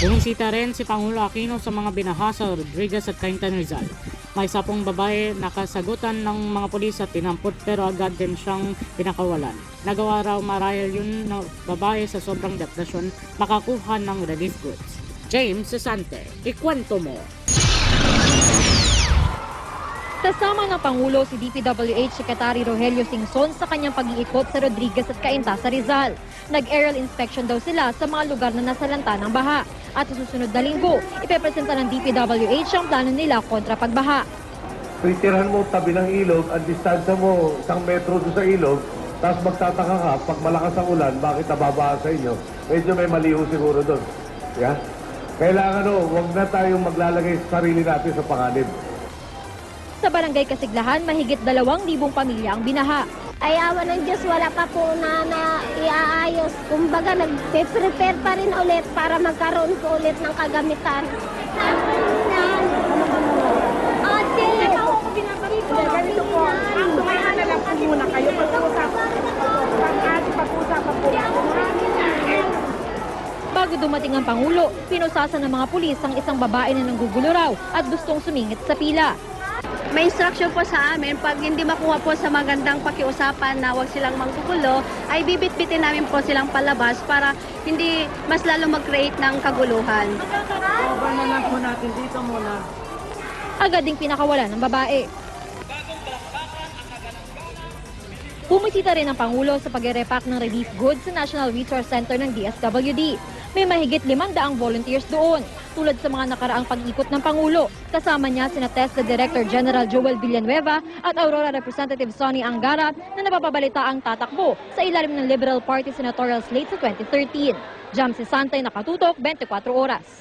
Bumisita rin si Pangulo Aquino sa mga binaha sa Rodriguez at Caintan Rizal. May isa pong babae nakasagutan ng mga pulis at tinampot pero agad din siyang pinakawalan. Nagawa raw marahil yun na babae sa sobrang depresyon makakuha ng relief goods. James Sante, ikwento mo. Kasama ng Pangulo si DPWH Secretary Rogelio Singson sa kanyang pag-iikot sa Rodriguez at Cainta sa Rizal. Nag-aerial inspection daw sila sa mga lugar na nasalanta ng baha. At sa susunod na linggo, ipepresenta ng DPWH ang plano nila kontra pagbaha. Titirahan mo tabi ng ilog, ang distansya mo isang metro doon sa ilog, tapos magtataka ka, pag malakas ang ulan, bakit nababaan sa inyo? Medyo may maliho siguro doon. Yeah? Kailangan o, huwag na tayong maglalagay sa sarili natin sa panganib. Sa barangay Kasiglahan, mahigit dalawang libong pamilya ang binaha. ay awa ng Diyos, wala pa po na, na iaayos. Kumbaga, nag-prepare pa rin ulit para magkaroon po ulit ng kagamitan. Ate! ganito po. Ang tumahan na lang po muna kayo. Pag-uusapan pag-uusapan po Bago dumating ang Pangulo, pinusasan ng mga pulis ang isang babae na nanggugulo raw at gustong sumingit sa pila. May instruction po sa amin, pag hindi makuha po sa magandang pakiusapan na huwag silang manggugulo, ay bibit-bitin namin po silang palabas para hindi mas lalo mag-create ng kaguluhan. Agad ding pinakawala ng babae. Bumisita rin ang Pangulo sa pag-repack ng relief goods sa National Resource Center ng DSWD. May mahigit 500 volunteers doon, tulad sa mga nakaraang pag-ikot ng Pangulo. Kasama niya sina TESDA Director General Joel Villanueva at Aurora Representative Sonny Angara na napapabalita ang tatakbo sa ilalim ng Liberal Party senatorial slate sa 2013. Jam si Santay nakatutok 24 oras.